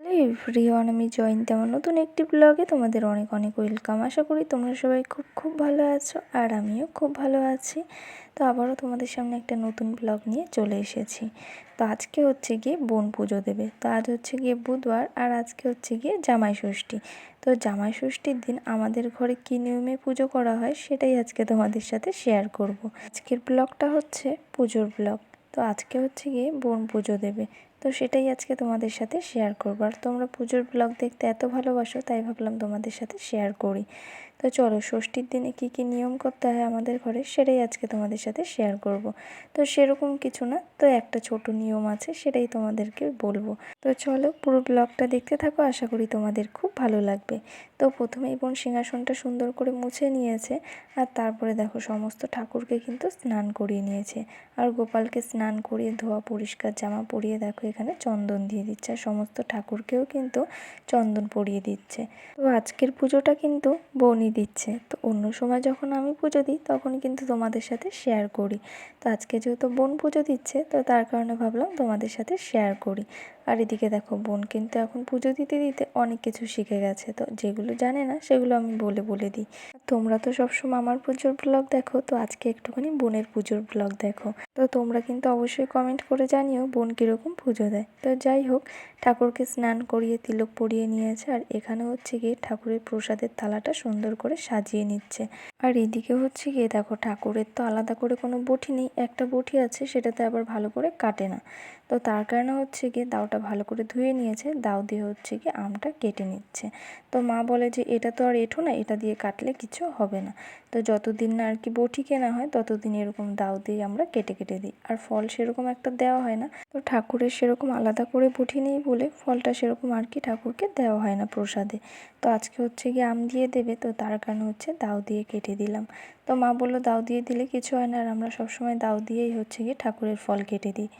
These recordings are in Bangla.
হ্যালো এভরিওয়ান আমি জয়ন্তী আমার নতুন একটি ব্লগে তোমাদের অনেক অনেক ওয়েলকাম আশা করি তোমরা সবাই খুব খুব ভালো আছো আর আমিও খুব ভালো আছি। তো আবারও তোমাদের সামনে একটা নতুন ব্লগ নিয়ে চলে এসেছি। তো আজকে হচ্ছে গিয়ে বোন পুজো দেবে। তো আজ হচ্ছে গিয়ে বুধবার আর আজকে হচ্ছে গিয়ে জামাই ষষ্ঠী। তো জামাই ষষ্ঠীর দিন আমাদের ঘরে কী নিয়মে পুজো করা হয় সেটাই আজকে তোমাদের সাথে শেয়ার করব। আজকের ব্লগটা হচ্ছে পুজোর ব্লগ তো আজকে হচ্ছে গিয়ে বোন পুজো দেবে। তো সেটাই আজকে তোমাদের সাথে শেয়ার করব। আর তোমরা পুজোর ব্লগ দেখতে এত ভালোবাসো, তাই ভাবলাম তোমাদের সাথে শেয়ার করি। তো চলো, ষষ্ঠীর দিনে কি কি নিয়ম করতে হয় আমাদের ঘরে সেটাই আজকে তোমাদের সাথে শেয়ার করব। তো সেরকম কিছু না, তো একটা ছোট নিয়ম আছে সেটাই তোমাদেরকে বলব। তো চলো, পুরো ব্লগটা দেখতে থাকো, আশা করি তোমাদের খুব ভালো লাগবে। তো প্রথমেই বোন সিংহাসনটা সুন্দর করে মুছে নিয়েছে আর তারপরে দেখো সমস্ত ঠাকুরকে কিন্তু স্নান করিয়ে নিয়েছে। আর গোপালকে স্নান করিয়ে ধোয়া, পরিষ্কার জামা পরিয়ে দেখো এখানে চন্দন দিয়ে দিচ্ছে আর সমস্ত ঠাকুরকেও কিন্তু চন্দন পরিয়ে দিচ্ছে। তো আজকের পুজোটা কিন্তু বোনই দিচ্ছে। তো অন্য সময় যখন আমি পুজো দিই তখন কিন্তু তোমাদের সাথে শেয়ার করি। তো আজকে যেহেতু বোন পুজো দিচ্ছে, তো তার কারণে ভাবলাম তোমাদের সাথে শেয়ার করি। আর এদিকে দেখো, বোন কিন্তু এখন পুজো দিতে দিতে অনেক কিছু শিখে গেছে। তো যেগুলো জানে না, সেগুলো আমি বলে বলে দিই। তোমরা তো সবসময় আমার পুজোর ব্লগ দেখো, তো আজকে একটুখানি বোনের পুজোর ব্লগ দেখো। তো তোমরা কিন্তু অবশ্যই কমেন্ট করে জানিও বোন কীরকম পুজো দেয়। তো যাই হোক, ঠাকুরকে স্নান করিয়ে, তিলক পরিয়ে নিয়েছে। আর এখানে হচ্ছে গিয়ে ঠাকুরের প্রসাদের থালাটা সুন্দর করে সাজিয়ে নিচ্ছে। আর এদিকে হচ্ছে গিয়ে দেখো ঠাকুরের তো আলাদা করে কোনো বটি নেই, একটা বটি আছে সেটাতে আবার ভালো করে কাটে না। তো তার কারণে হচ্ছে গিয়ে দাওটা ভালো করে ধুয়ে নিয়েছে, দাও দিয়ে হচ্ছে গিয়ে আমটা কেটে নিচ্ছে। তো মা বলে যে এটা তো আর এঁঠো না, এটা দিয়ে কাটলে কিছু হবে না। তো যতদিন না আর কি বটি কেনা হয়, ততদিন এরকম দাও দিয়ে আমরা কেটে কেটে দিই। আর ফল সেরকম একটা দেওয়া হয় না। তো ঠাকুরের সেরকম আলাদা করে বটি নেই বলে ফলটা সেরকম আর কি ঠাকুরকে দেওয়া হয় না প্রসাদে। তো আজকে হচ্ছে গিয়ে আম দিয়ে দেবে, তো তার কারণে হচ্ছে, দাও দিয়ে কেটে দিলাম। তো মা বলল, দাও দিয়ে দিলে কিছু হয় না আর আমরা সবসময় দাও দিয়েই হচ্ছে গিয়ে ঠাকুরের ফল কেটে দিই।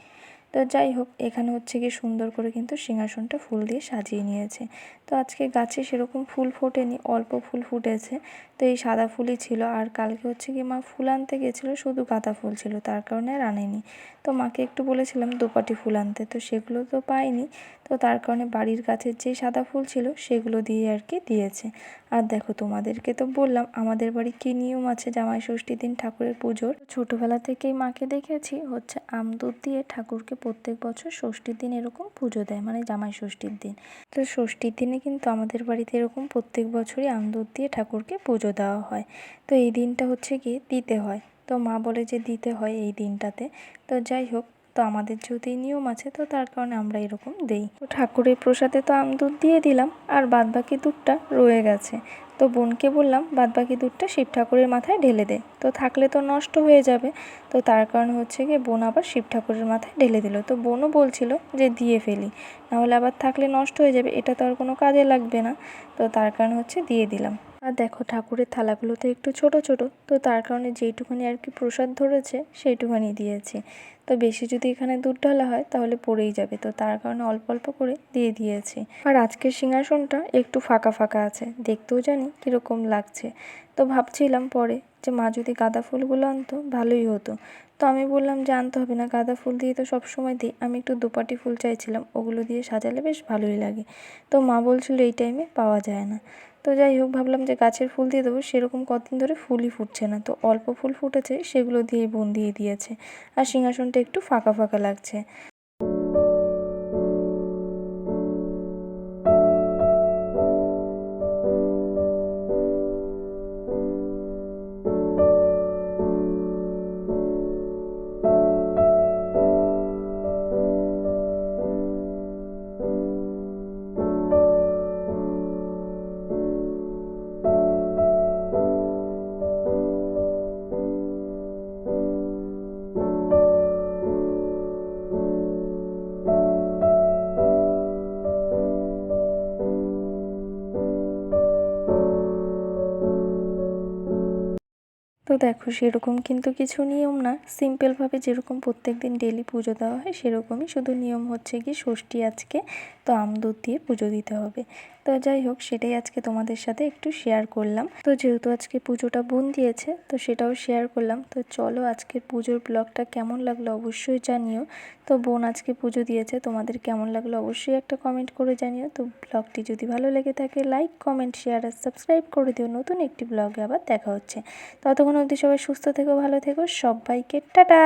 তো যাই হোক, এখানে হচ্ছে গিয়ে সুন্দর করে কিন্তু সিংহাসনটা ফুল দিয়ে সাজিয়ে নিয়েছে। তো আজকে গাছে সেরকম ফুল ফোটেনি, অল্প ফুল ফুটেছে। তো এই সাদা ফুলই ছিল আর কালকে হচ্ছে গিয়ে মা ফুল আনতে গেছিল, শুধু গাঁদা ফুল ছিল, তার কারণে আর আনেনি। তো মাকে একটু বলেছিলাম দোপাটি ফুল আনতে, তো সেগুলো তো পাইনি। তো তার কারণে বাড়ির গাছের যে সাদা ফুল ছিল সেগুলো দিয়ে আর কি দিয়েছে। আর দেখো তোমাদেরকে তো বললাম, আমাদের বাড়ি কী নিয়ম আছে জামাই ষষ্ঠী দিন ঠাকুরের পুজোর? ছোটোবেলা থেকেই মাকে দেখেছি, হচ্ছে আম দুধ দিয়ে ঠাকুরকে প্রত্যেক বছর ষষ্ঠীর দিন এরকম পুজো দেয় মানে জামাই ষষ্ঠীর দিন। তো ষষ্ঠীর দিনে কিন্তু আমাদের বাড়িতে এরকম প্রত্যেক বছরই আম দুধ দিয়ে ঠাকুরকে পুজো দেওয়া হয়। তো এই দিনটা হচ্ছে গিয়ে দিতে হয়। তো মা বলে যে দিতে হয় এই দিনটাতে। তো যাই হোক তো আমাদের যদি নিয়ম আছে, তো তার কারণে আমরা এরকম দেই। তো ঠাকুরের প্রসাদে তো আম দুধ দিয়ে দিলাম, আর বাদবাকি দুধটা রয়ে গেছে। তো বোনকে বললাম, বাদবাকি দুধটা শিব ঠাকুরের মাথায় ঢেলে দে। তো থাকলে তো নষ্ট হয়ে যাবে। তো তার কারণে হচ্ছে গিয়ে বোন আবার শিব ঠাকুরের মাথায় ঢেলে দিল। তো বোনও বলছিল যে, দিয়ে ফেলি। নাহলে আবার থাকলে নষ্ট হয়ে যাবে, এটা তো আর কোনো কাজে লাগবে না। তো তার কারণে হচ্ছে দিয়ে দিলাম। আর দেখো ঠাকুরের থালাগুলো তো একটু ছোট ছোট, তো তার কারণে যেইটুখানি আর কি প্রসাদ ধরেছে সেইটুখানি দিয়েছি। তো বেশি যদি এখানে দুধ ঢালা হয় তাহলে পড়েই যাবে, তো তার কারণে অল্প অল্প করে দিয়ে দিয়েছি। আর আজকের সিংহাসনটা একটু ফাঁকা ফাঁকা আছে, দেখতেও জানি কীরকম লাগছে। তো ভাবছিলাম পরে যে মা যদি গাঁদা ফুলগুলো আনতো, ভালোই হতো। তো আমি বললাম যে হবে না, গাঁদা ফুল দিয়ে তো সব সময় দিই। আমি একটু দুপাটি ফুল চাইছিলাম, ওগুলো দিয়ে সাজালে বেশ ভালোই লাগে। তো মা বলছিল এই টাইমে পাওয়া যায় না। তো যাই হোক, ভাবলাম যে গাছের ফুল দিয়ে দেবো, সেরকম কদিন ধরে ফুলই ফুটছে না। তো অল্প ফুল ফুটেছে, সেগুলো দিয়ে বোন দিয়ে দিয়েছে। আর সিংহাসনটা একটু ফাঁকা ফাঁকা লাগছে। তো দেখো, সেরকম কিন্তু কিছু নিয়ম না। সিম্পলভাবে যেরকম প্রত্যেক দিন ডেলি পুজো দেওয়া হয়, সেরকমই শুধু নিয়ম হচ্ছে কি ষষ্ঠী আজকে তো আম দুধ দিয়ে পুজো দিতে হবে। তো যাই হোক, সেটাই আজকে তোমাদের সাথে একটু শেয়ার করলাম। তো যেহেতু আজকে পুজোটা বোন দিয়েছে, তো সেটাও শেয়ার করলাম। তো চলো আজকে পুজোর ব্লগটা কেমন লাগল অবশ্যই জানিও। তো বোন আজকে পুজো দিয়েছে, তোমাদের কেমন লাগল অবশ্যই একটা কমেন্ট করে জানিও। তো ব্লগটি যদি ভালো লেগে থাকে লাইক কমেন্ট শেয়ার আর সাবস্ক্রাইব করে দিও। নতুন একটি ব্লগে আবার দেখা হচ্ছে। ততক্ষণ অবধি সবাই সুস্থ থেকো, ভালো থেকো। সবাইকে টাটা!